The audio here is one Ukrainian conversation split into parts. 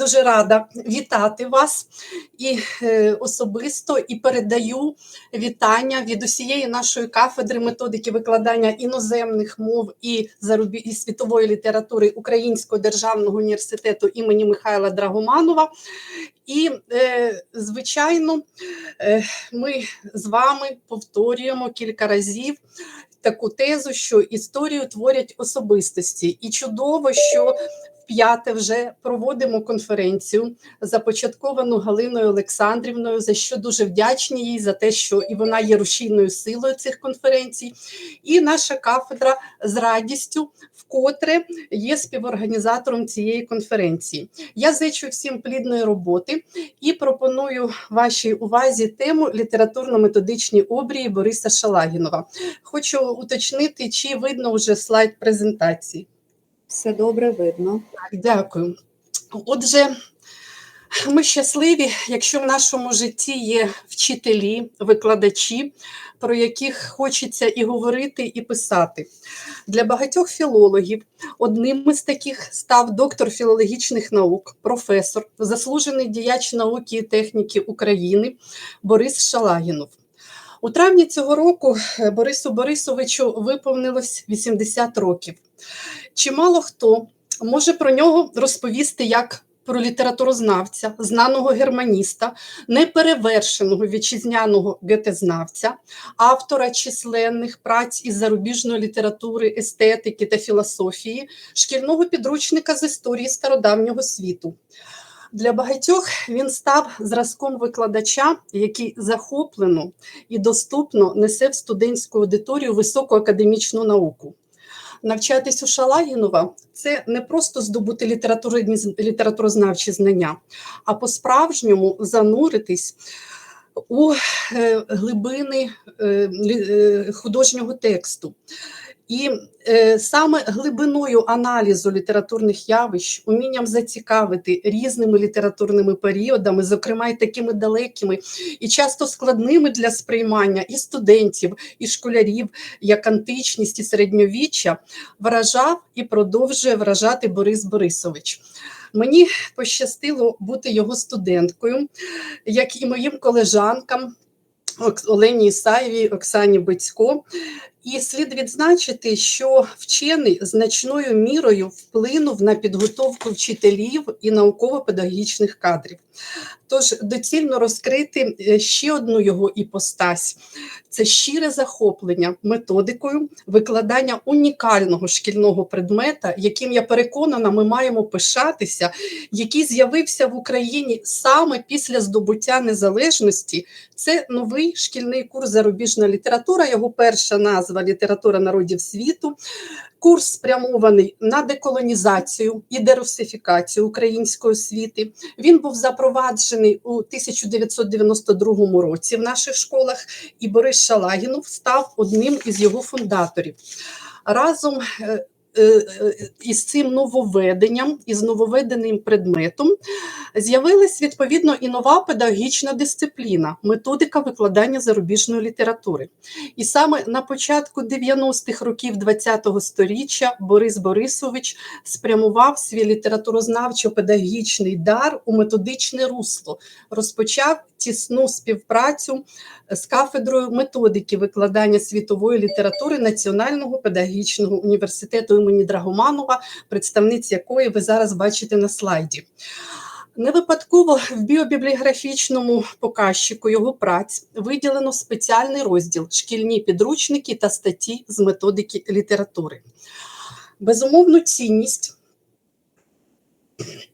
Дуже рада вітати вас і е, особисто і передаю вітання від усієї нашої кафедри методики викладання іноземних мов і світової літератури Українського державного університету імені Михайла Драгоманова. І, е, звичайно, е, ми з вами повторюємо кілька разів таку тезу, що історію творять особистості, і чудово, що П'яте вже проводимо конференцію, започатковану Галиною Олександрівною, за що дуже вдячні їй за те, що і вона є рушійною силою цих конференцій. І наша кафедра з радістю вкотре є співорганізатором цієї конференції. Я зичу всім плідної роботи і пропоную вашій увазі тему літературно-методичні обрії Бориса Шалагінова. Хочу уточнити, чи видно вже слайд презентації. Все добре видно. Так, дякую. Отже, ми щасливі, якщо в нашому житті є вчителі, викладачі, про яких хочеться і говорити, і писати. Для багатьох філологів одним із таких став доктор філологічних наук, професор, заслужений діяч науки і техніки України Борис Шалагінов. У травні цього року Борису Борисовичу виповнилось 80 років. Чимало хто може про нього розповісти як про літературознавця, знаного германіста, неперевершеного вітчизняного гетезнавця, автора численних праць із зарубіжної літератури, естетики та філософії, шкільного підручника з історії стародавнього світу. Для багатьох він став зразком викладача, який захоплено і доступно несе в студентську аудиторію високу академічну науку. Навчатись у Шалагінова це не просто здобути літературознавчі знання, а по-справжньому зануритись у е, глибини е, художнього тексту. І е, саме глибиною аналізу літературних явищ, умінням зацікавити різними літературними періодами, зокрема й такими далекими і часто складними для сприймання і студентів, і школярів, як античність і середньовіччя, вражав і продовжує вражати Борис Борисович. Мені пощастило бути його студенткою, як і моїм колежанкам. Олені Ісаєвій, Оксані Бицько, і слід відзначити, що вчений значною мірою вплинув на підготовку вчителів і науково-педагогічних кадрів. Тож доцільно розкрити е, ще одну його іпостась це щире захоплення методикою викладання унікального шкільного предмета, яким я переконана, ми маємо пишатися, який з'явився в Україні саме після здобуття незалежності. Це новий шкільний курс зарубіжна література, його перша назва література народів світу. Курс спрямований на деколонізацію і дерусифікацію української освіти. Він був запроваджений у 1992 році в наших школах, і Борис Шалагінов став одним із його фундаторів. Разом е, із цим нововведенням, із нововведеним предметом, з'явилась відповідно і нова педагогічна дисципліна, методика викладання зарубіжної літератури. І саме на початку 90-х років ХХ століття Борис Борисович спрямував свій літературознавчо-педагогічний дар у методичне русло, розпочав тісну співпрацю з кафедрою методики викладання світової літератури Національного педагогічного університету імені Драгоманова, представниць якої ви зараз бачите на слайді. Не випадково в біобібліографічному показчику його праць виділено спеціальний розділ шкільні підручники та статті з методики літератури. Безумовну цінність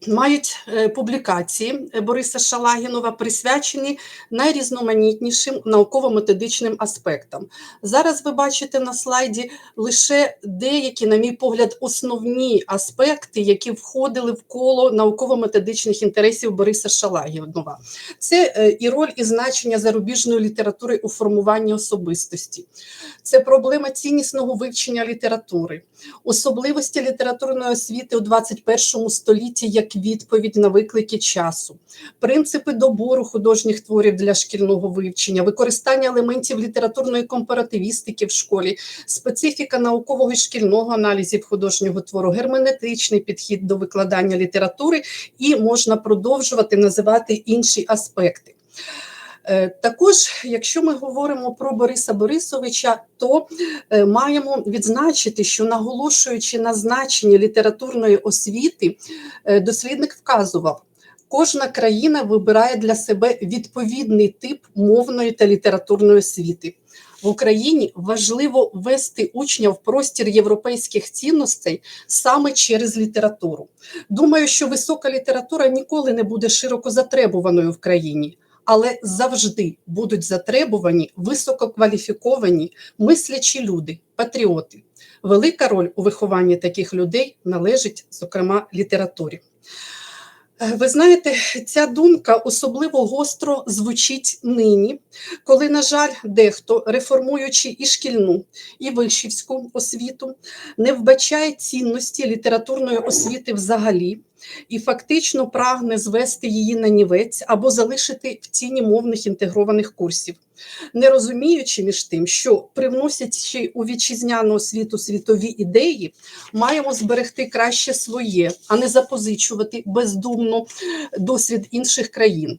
мають е, публікації Бориса Шалагінова, присвячені найрізноманітнішим науково-методичним аспектам. Зараз ви бачите на слайді лише деякі, на мій погляд, основні аспекти, які входили в коло науково-методичних інтересів Бориса Шалагінова. Це е, і роль і значення зарубіжної літератури у формуванні особистості, це проблема ціннісного вивчення літератури, особливості літературної освіти у 21 столітті як відповідь на виклики часу, принципи добору художніх творів для шкільного вивчення, використання елементів літературної компаративістики в школі, специфіка наукового і шкільного аналізів художнього твору, герменетичний підхід до викладання літератури, і можна продовжувати називати інші аспекти. Е, Також, якщо ми говоримо про Бориса Борисовича, то е, маємо відзначити, що наголошуючи на значенні літературної освіти, е, дослідник вказував, кожна країна вибирає для себе відповідний тип мовної та літературної освіти. В Україні важливо ввести учня в простір європейських цінностей саме через літературу. Думаю, що висока література ніколи не буде широко затребуваною в країні, але завжди будуть затребувані висококваліфіковані мислячі люди, патріоти. Велика роль у вихованні таких людей належить, зокрема, літературі. Е, Ви знаєте, ця думка особливо гостро звучить нині, коли, на жаль, дехто, реформуючи і шкільну, і вишівську освіту, не вбачає цінності літературної освіти взагалі і фактично прагне звести її на нівець або залишити в ціні мовних інтегрованих курсів, не розуміючи між тим, що привносячи у вітчизняну освіту світові ідеї, маємо зберегти краще своє, а не запозичувати бездумно досвід інших країн.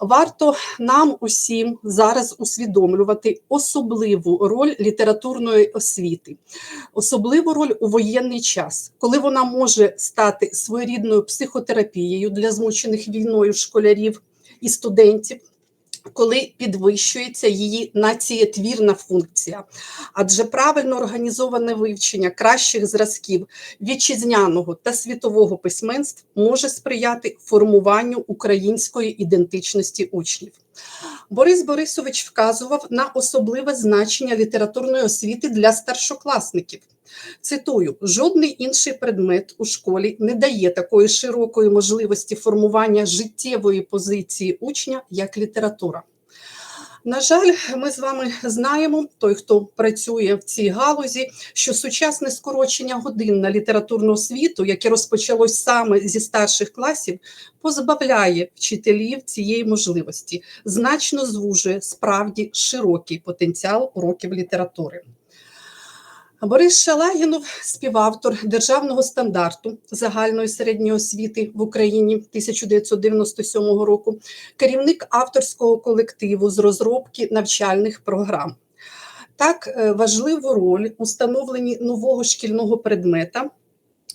Варто нам усім зараз усвідомлювати особливу роль літературної освіти, особливу роль у воєнний час, коли вона може стати своєрідною психотерапією для змучених війною школярів і студентів. Коли підвищується її націєтвірна функція, адже правильно організоване вивчення кращих зразків вітчизняного та світового письменств може сприяти формуванню української ідентичності учнів. Борис Борисович вказував на особливе значення літературної освіти для старшокласників. Цитую: жодний інший предмет у школі не дає такої широкої можливості формування життєвої позиції учня, як література. На жаль, ми з вами знаємо, той, хто працює в цій галузі, що сучасне скорочення годин на літературну освіту, яке розпочалось саме зі старших класів, позбавляє вчителів цієї можливості, значно звужує справді широкий потенціал уроків літератури. Борис Шалагінов, співавтор державного стандарту загальної середньої освіти в Україні 1997 року, керівник авторського колективу з розробки навчальних програм. Так, е, важливу роль у становленні нового шкільного предмета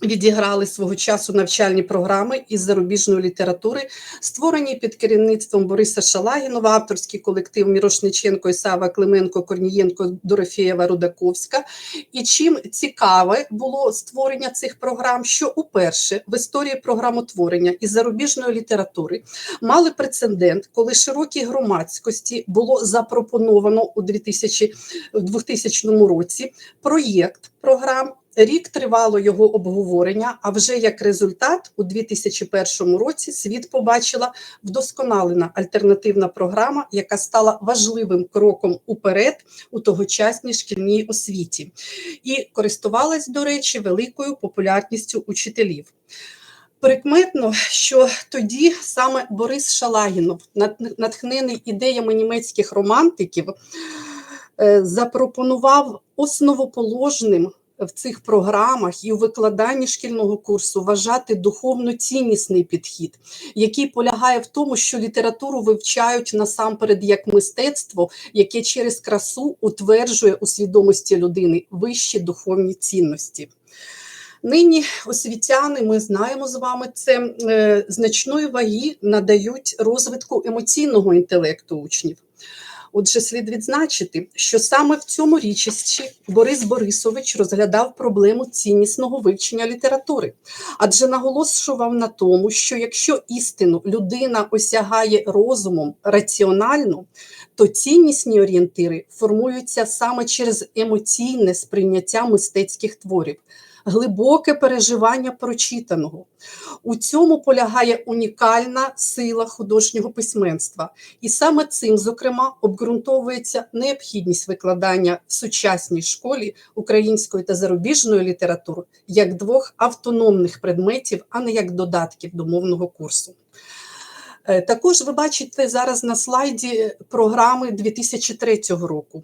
відіграли свого часу навчальні програми із зарубіжної літератури, створені під керівництвом Бориса Шалагінова, авторський колектив Мірошниченко, Ісава Клименко, Корнієнко, Дорофєєва, Рудаковська. І чим цікаве було створення цих програм, що уперше в історії програмотворення із зарубіжної літератури мали прецедент, коли широкій громадськості було запропоновано у 2000, в 2000 році проєкт програм. Рік тривало його обговорення. А вже як результат, у 2001 році світ побачила вдосконалена альтернативна програма, яка стала важливим кроком уперед у тогочасній шкільній освіті, і користувалась, до речі, великою популярністю учителів. Прикметно, що тоді саме Борис Шалагінов, нат- натхнений ідеями німецьких романтиків, е, запропонував основоположним в цих програмах і у викладанні шкільного курсу вважати духовно ціннісний підхід, який полягає в тому, що літературу вивчають насамперед як мистецтво, яке через красу утверджує у свідомості людини вищі духовні цінності. Нині освітяни, ми знаємо з вами це е, значної ваги надають розвитку емоційного інтелекту учнів. Отже, слід відзначити, що саме в цьому річищі Борис Борисович розглядав проблему ціннісного вивчення літератури, адже наголошував на тому, що якщо істину людина осягає розумом раціонально, то ціннісні орієнтири формуються саме через емоційне сприйняття мистецьких творів. Глибоке переживання прочитаного. У цьому полягає унікальна сила художнього письменства, і саме цим, зокрема, обґрунтовується необхідність викладання в сучасній школі української та зарубіжної літератури як двох автономних предметів, а не як додатків до мовного курсу. Е, Також ви бачите зараз на слайді програми 2003 року.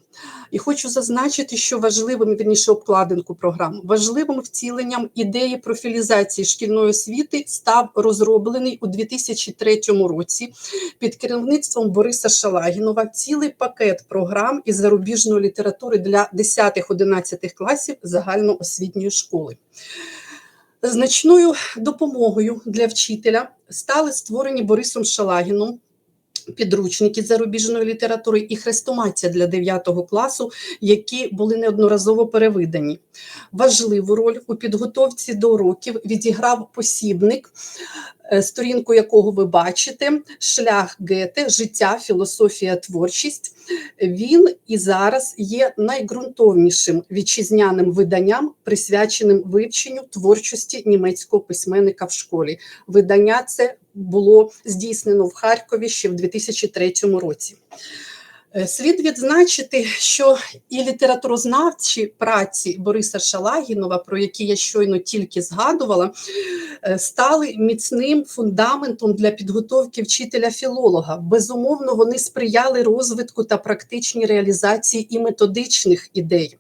І хочу зазначити, що важливим, вірніше обкладинку програм, важливим втіленням ідеї профілізації шкільної освіти став розроблений у 2003 році під керівництвом Бориса Шалагінова цілий пакет програм із зарубіжної літератури для 10-11 класів загальноосвітньої школи. Значною допомогою для вчителя стали створені Борисом Шалагіном підручники зарубіжної літератури і хрестоматія для 9 класу, які були неодноразово перевидані. Важливу роль у підготовці до уроків відіграв посібник, е, сторінку якого ви бачите, шлях Гете, життя, філософія, творчість. Він і зараз є найґрунтовнішим вітчизняним виданням, присвяченим вивченню творчості німецького письменника в школі. Видання це було здійснено в Харкові ще в 2003 році. Е, Слід відзначити, що і літературознавчі праці Бориса Шалагінова, про які я щойно тільки згадувала, е, стали міцним фундаментом для підготовки вчителя-філолога. Безумовно, вони сприяли розвитку та практичній реалізації і методичних ідей.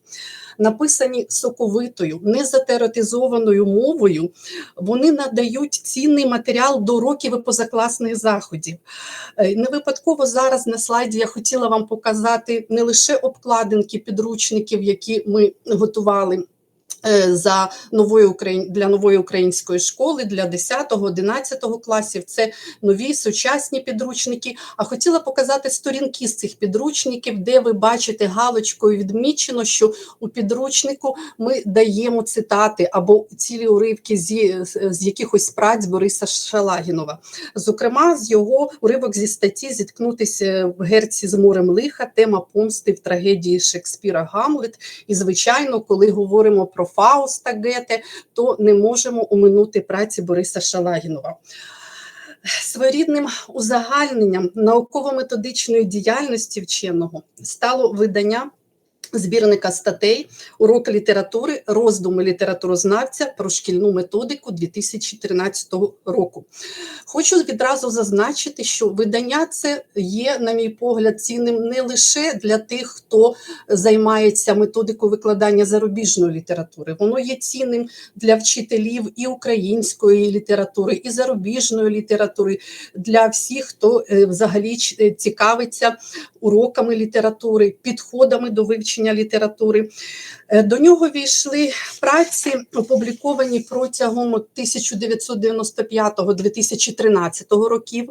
Написані соковитою, незатеротизованою мовою, вони надають цінний матеріал до уроків і позакласних заходів. Е, Не випадково зараз на слайді я хотіла вам показати не лише обкладинки підручників, які ми готували. Е, За новою для нової української школи для 10-11 класів це нові сучасні підручники. А хотіла показати сторінки з цих підручників, де ви бачите галочкою відмічено, що у підручнику ми даємо цитати або цілі уривки зі, з якихось праць Бориса Шалагінова. Зокрема, з його уривок зі статті зіткнутися в герці з морем лиха, тема помсти в трагедії Шекспіра Гамлет. І, звичайно, коли говоримо про Фауста Гете, то не можемо оминути праці Бориса Шалагінова. Своєрідним узагальненням науково-методичної діяльності вченого стало видання збірника статей Уроки літератури, роздуми літературознавця про шкільну методику 2013 року. Хочу відразу зазначити, що видання це є, на мій погляд, цінним не лише для тих, хто займається методикою викладання зарубіжної літератури. Воно є цінним для вчителів і української літератури, і зарубіжної літератури, для всіх, хто е, взагалі цікавиться уроками літератури, підходами до вивчення літератури. Е, До нього війшли праці, опубліковані протягом 1995-2013 років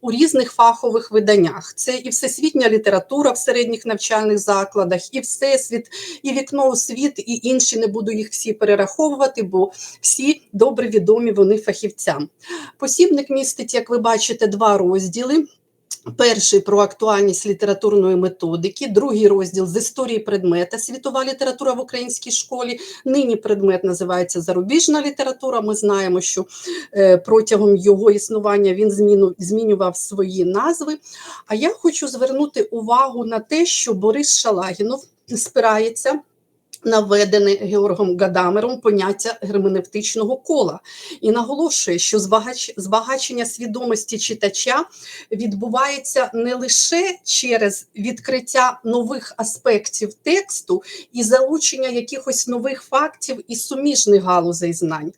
у різних фахових виданнях. Це і всесвітня література в середніх навчальних закладах, і всесвіт, і вікно у світ, і інші. Не буду їх всі перераховувати, бо всі добре відомі вони фахівцям. Посібник містить, як ви бачите, два розділи. Перший про актуальність літературної методики, другий розділ з історії предмета світова література в українській школі. Нині предмет називається зарубіжна література. Ми знаємо, що е, протягом його існування він змінював свої назви. А я хочу звернути увагу на те, що Борис Шалагінов спирається. Наведене Георгом Гадамером поняття герменевтичного кола і наголошує, що збагач- збагачення свідомості читача відбувається не лише через відкриття нових аспектів тексту і залучення якихось нових фактів і суміжних галузей знань,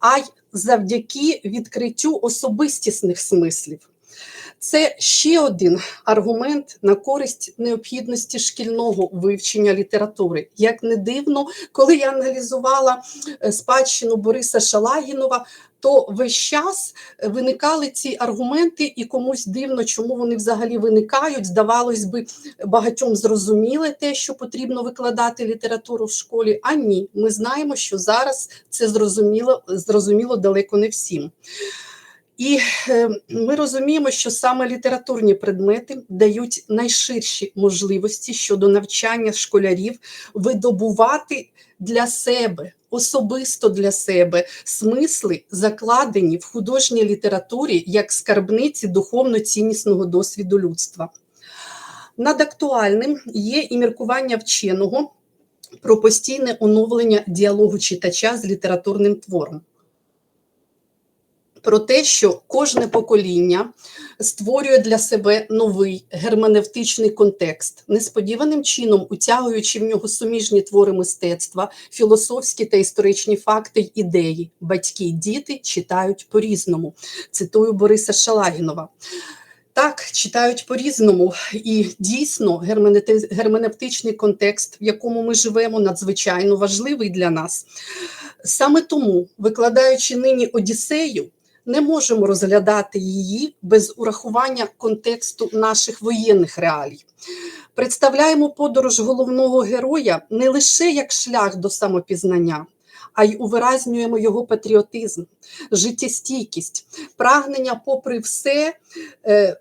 а й завдяки відкриттю особистісних смислів. Це ще один аргумент на користь необхідності шкільного вивчення літератури. Як не дивно, коли я аналізувала е, спадщину Бориса Шалагінова, то весь час виникали ці аргументи, і комусь дивно, чому вони взагалі виникають. Здавалось би, багатьом зрозуміли те, що потрібно викладати літературу в школі. А ні, ми знаємо, що зараз це зрозуміло, зрозуміло далеко не всім. І е, ми розуміємо, що саме літературні предмети дають найширші можливості щодо навчання школярів видобувати для себе, особисто для себе смисли, закладені в художній літературі як скарбниці духовно-ціннісного досвіду людства. Над актуальним є і міркування вченого про постійне оновлення діалогу читача з літературним твором. Про те, що кожне покоління створює для себе новий герменевтичний контекст, несподіваним чином утягуючи в нього суміжні твори мистецтва, філософські та історичні факти й ідеї. Батьки й діти читають по-різному. Цитую Бориса Шалагінова. Так, читають по-різному, і дійсно герменевтичний контекст, в якому ми живемо, надзвичайно важливий для нас. Саме тому, викладаючи нині Одіссею, не можемо розглядати її без урахування контексту наших воєнних реалій. Представляємо подорож головного героя не лише як шлях до самопізнання, а й увиразнюємо його патріотизм, життєстійкість, прагнення, попри все, е,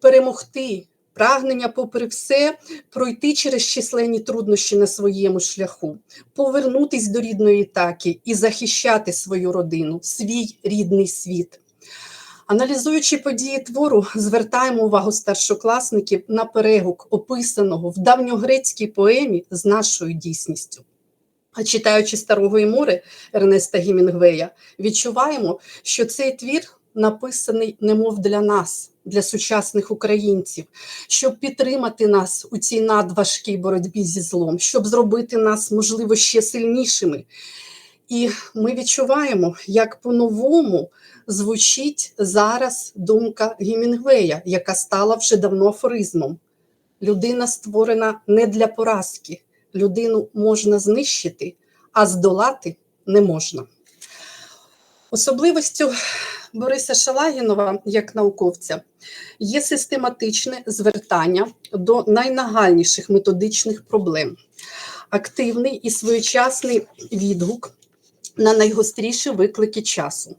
перемогти, прагнення, попри все, пройти через численні труднощі на своєму шляху, повернутись до рідної таки і захищати свою родину, свій рідний світ. Аналізуючи події твору, звертаємо увагу старшокласників на перегук, описаного в давньогрецькій поемі з нашою дійсністю. А читаючи старого і море Ернеста Гімінгвея, відчуваємо, що цей твір написаний немов для нас, для сучасних українців, щоб підтримати нас у цій надважкій боротьбі зі злом, щоб зробити нас, можливо, ще сильнішими. І ми відчуваємо, як по-новому звучить зараз думка Гімінгвея, яка стала вже давно афоризмом. Людина створена не для поразки, людину можна знищити, а здолати не можна. Особливістю Бориса Шалагінова як науковця є систематичне звертання до найнагальніших методичних проблем, активний і своєчасний відгук на найгостріші виклики часу.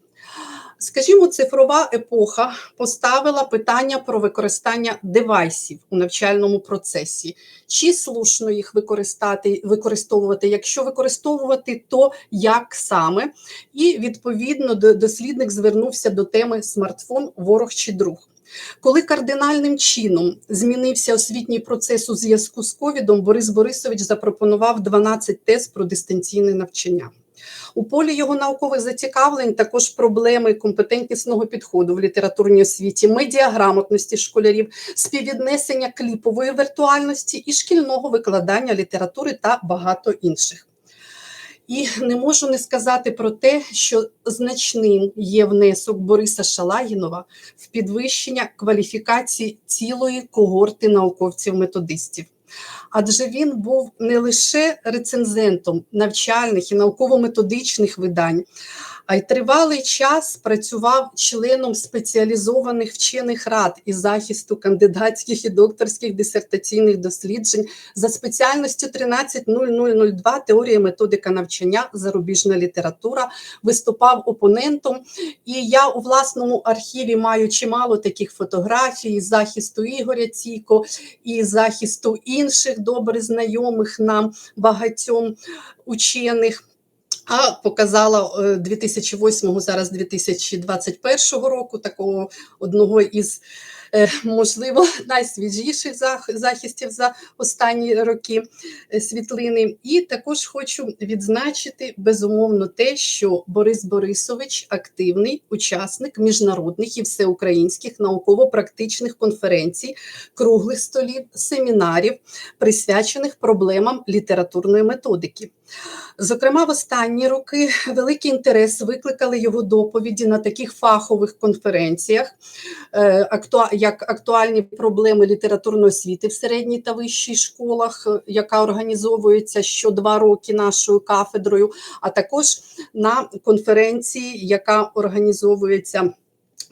Скажімо, цифрова епоха поставила питання про використання девайсів у навчальному процесі. Чи слушно їх використати, використовувати? Якщо використовувати, то як саме? І відповідно до- дослідник звернувся до теми смартфон, ворог чи друг. Коли кардинальним чином змінився освітній процес у зв'язку з ковідом, Борис Борисович запропонував 12 тез про дистанційне навчання. У полі його наукових зацікавлень також проблеми компетентнісного підходу в літературній освіті, медіаграмотності школярів, співвіднесення кліпової віртуальності і шкільного викладання літератури та багато інших. І не можу не сказати про те, що значним є внесок Бориса Шалагінова в підвищення кваліфікації цілої когорти науковців-методистів. Адже він був не лише рецензентом навчальних і науково-методичних видань, а й тривалий час працював членом спеціалізованих вчених рад із захисту кандидатських і докторських дисертаційних досліджень за спеціальністю 13.0002 теорія методика навчання, зарубіжна література, виступав опонентом. І я у власному архіві маю чимало таких фотографій із захисту Ігоря Ційко і захисту інших добре знайомих нам багатьом учених. А показала е, 2008, зараз 2021 року такого одного із, е, можливо, найсвіжіших захистів за останні роки е, світлини. І також хочу відзначити безумовно те, що Борис Борисович активний учасник міжнародних і всеукраїнських науково-практичних конференцій, круглих столів, семінарів, присвячених проблемам літературної методики. Зокрема, в останні роки великий інтерес викликали його доповіді на таких фахових конференціях, е, як актуальні проблеми літературної освіти в середній та вищій школах, е, яка організовується що два роки нашою кафедрою, а також на конференції, яка організовується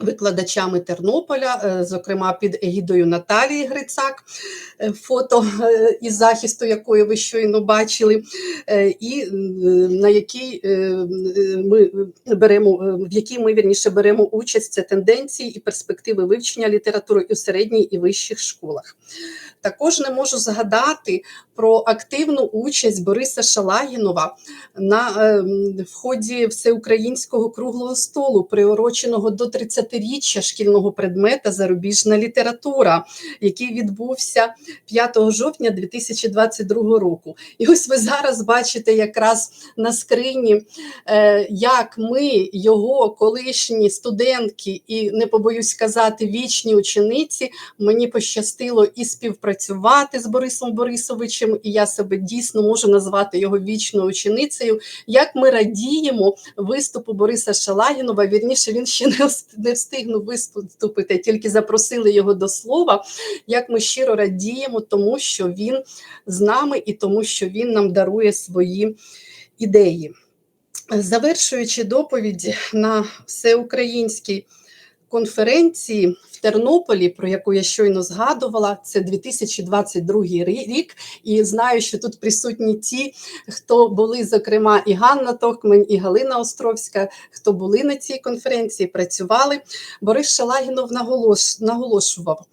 викладачами Тернополя, е, зокрема під егідою Наталії Грицак, е, фото е, із захисту якої ви щойно бачили, і на якій ми беремо, в якій ми вірніше беремо участь це тенденції і перспективи вивчення літератури у середній і вищих школах. Також не можу згадати про активну участь Бориса Шалагінова на е, в ході всеукраїнського круглого столу, приуроченого до 30-річчя шкільного предмета зарубіжна література, який відбувся 5 жовтня 2022 року. І ось ви зараз бачите якраз на скрині, е, як ми, його колишні студентки, і не побоюсь сказати, вічні учениці, мені пощастило і співпрацювати з Борисом Борисовичем, і я себе дійсно можу назвати його вічною ученицею. Як ми радіємо виступу Бориса Шалагінова, вірніше він ще не встигнув виступити, тільки запросили його до слова. Як ми щиро радіємо, тому що він з нами і тому, що він нам дарує свої ідеї. Завершуючи доповідь на всеукраїнській конференції в Тернополі, про яку я щойно згадувала, це 2022 рі- рік. І знаю, що тут присутні ті, хто були, зокрема, і Ганна Токмень, і Галина Островська, хто були на цій конференції, працювали. Борис Шалагінов наголош, наголошував.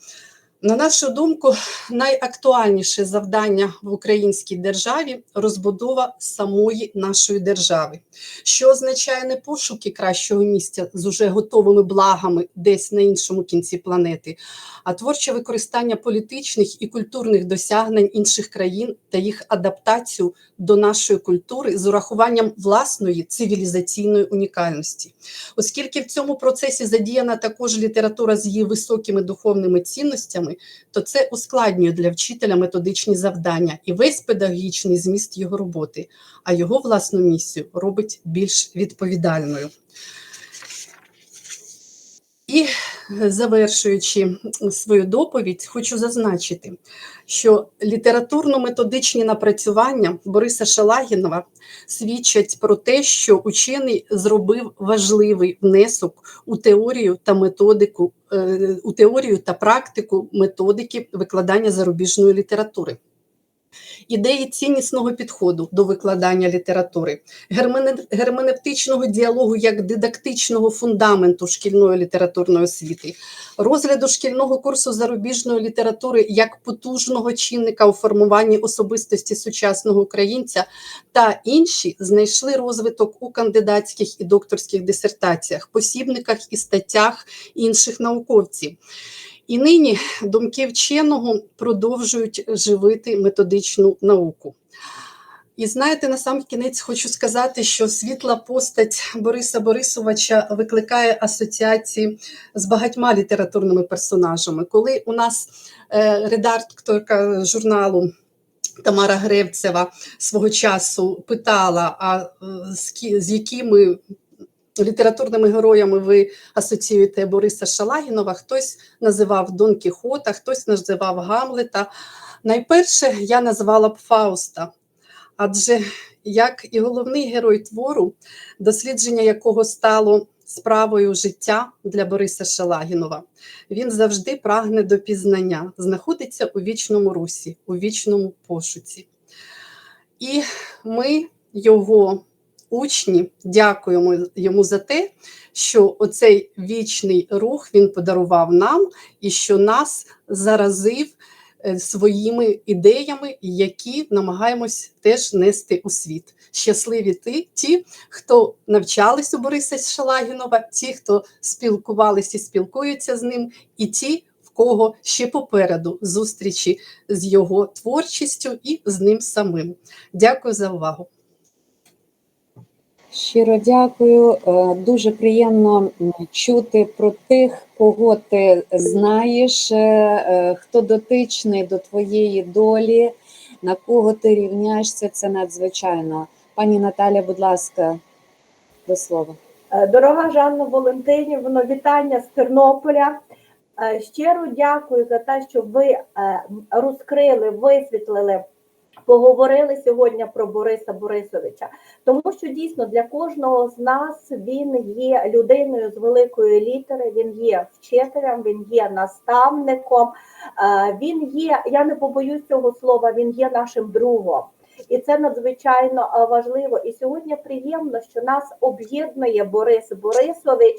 На нашу думку, найактуальніше завдання в українській державі розбудова самої нашої держави, що означає не пошуки кращого місця з уже готовими благами десь на іншому кінці планети, а творче використання політичних і культурних досягнень інших країн та їх адаптацію до нашої культури з урахуванням власної цивілізаційної унікальності. Оскільки в цьому процесі задіяна також література з її високими духовними цінностями, то це ускладнює для вчителя методичні завдання і весь педагогічний зміст його роботи, а його власну місію робить більш відповідальною. І завершуючи свою доповідь, хочу зазначити, що літературно-методичні напрацювання Бориса Шалагінова свідчать про те, що учений зробив важливий внесок у теорію та методику, е, у теорію та практику методики викладання зарубіжної літератури. Ідеї ціннісного підходу до викладання літератури, гермене- герменевтичного діалогу як дидактичного фундаменту шкільної літературної освіти, розгляду шкільного курсу зарубіжної літератури як потужного чинника у формуванні особистості сучасного українця та інші знайшли розвиток у кандидатських і докторських дисертаціях, посібниках і статтях інших науковців. І нині думки вченого продовжують живити методичну науку. І знаєте, на сам кінець хочу сказати, що світла постать Бориса Борисовича викликає асоціації з багатьма літературними персонажами. Коли у нас е, редакторка журналу Тамара Гревцева свого часу питала, а е, з, ки- з якими літературними героями ви асоціюєте Бориса Шалагінова, хтось називав Дон Кіхота, хтось називав Гамлета. Найперше я назвала б Фауста, адже як і головний герой твору, дослідження якого стало справою життя для Бориса Шалагінова, він завжди прагне до пізнання, знаходиться у вічному русі, у вічному пошуці. І ми, його учні, дякуємо йому за те, що оцей вічний рух він подарував нам і що нас заразив е, своїми ідеями, які намагаємось теж нести у світ. Щасливі ті, ті, хто навчались у Бориса Шалагінова, ті, хто спілкувалися і спілкуються з ним, і ті, в кого ще попереду зустрічі з його творчістю і з ним самим. Дякую за увагу. Щиро дякую. Е, Дуже приємно чути про тих, кого ти знаєш, е, е, хто дотичний до твоєї долі, на кого ти рівняєшся. Це надзвичайно. Пані Наталя, будь ласка, до слова. Дорога Жанна Валентинівна, вітання з Тернополя. Щиро дякую за те, що ви розкрили, висвітлили Поговорили сьогодні про Бориса Борисовича, тому що дійсно для кожного з нас він є людиною з великої літери, він є вчителем, він є наставником, е, він є, я не побоюсь цього слова, він є нашим другом. І це надзвичайно е, важливо. І сьогодні приємно, що нас об'єднує Борис Борисович.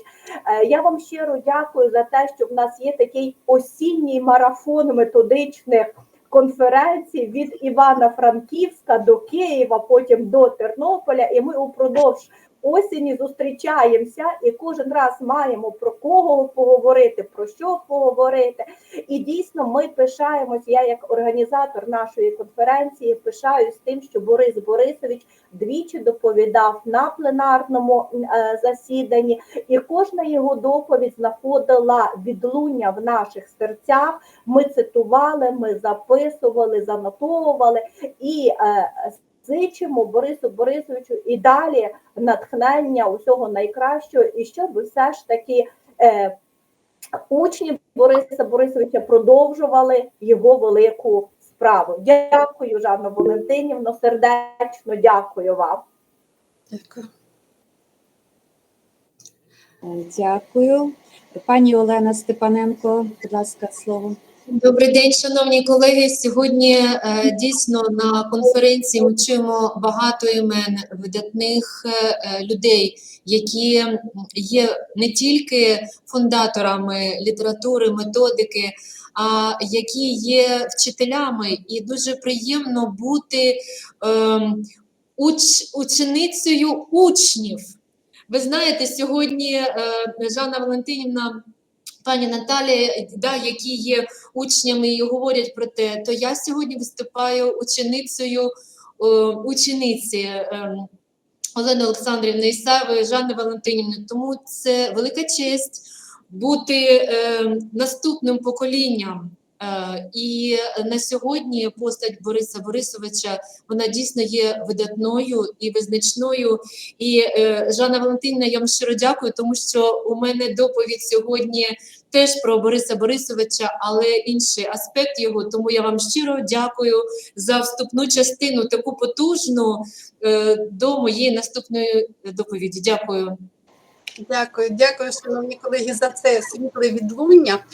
Е, Я вам щиро дякую за те, що в нас є такий осінній марафон методичних конференцій від Івана-Франківська до Києва, потім до Тернополя. І ми упродовж осені зустрічаємося і кожен раз маємо про кого поговорити, про що поговорити. І дійсно ми пишаємось. Я, як організатор нашої конференції, пишаюсь тим, що Борис Борисович двічі доповідав на пленарному е, засіданні, і кожна його доповідь знаходила відлуння в наших серцях. Ми цитували, ми записували, занотовували і е, зичимо Борису Борисовичу і далі натхнення усього найкращого, і щоб все ж таки. Е, Учні Бориса Борисовича продовжували його велику справу. Дякую, Жанна Валентинівна, сердечно дякую вам. Дякую. Е, Дякую. Пані Олена Степаненко, будь ласка, слово. Добрий день, шановні колеги. Сьогодні е, дійсно на конференції ми чуємо багато імен видатних е, людей, які є не тільки фундаторами літератури, методики, а які є вчителями, і дуже приємно бути ем, уч, ученицею учнів. Ви знаєте, сьогодні е, Жанна Валентинівна. Пані Наталі, да, які є учнями і говорять про те, то я сьогодні виступаю ученицею учениці е, Олени Олександрівни Ісаєвої, Жанни Валентинівни. Тому це велика честь бути е, наступним поколінням. Е, і на сьогодні постать Бориса Борисовича вона дійсно є видатною і визначною. І е, Жанна Валентинівна, я вам щиро дякую, тому що у мене доповідь сьогодні теж про Бориса Борисовича, але інший аспект його. Тому я вам щиро дякую за вступну частину, таку потужну е, до моєї наступної доповіді. Дякую. Дякую, дякую, шановні колеги, за це світле відлуння.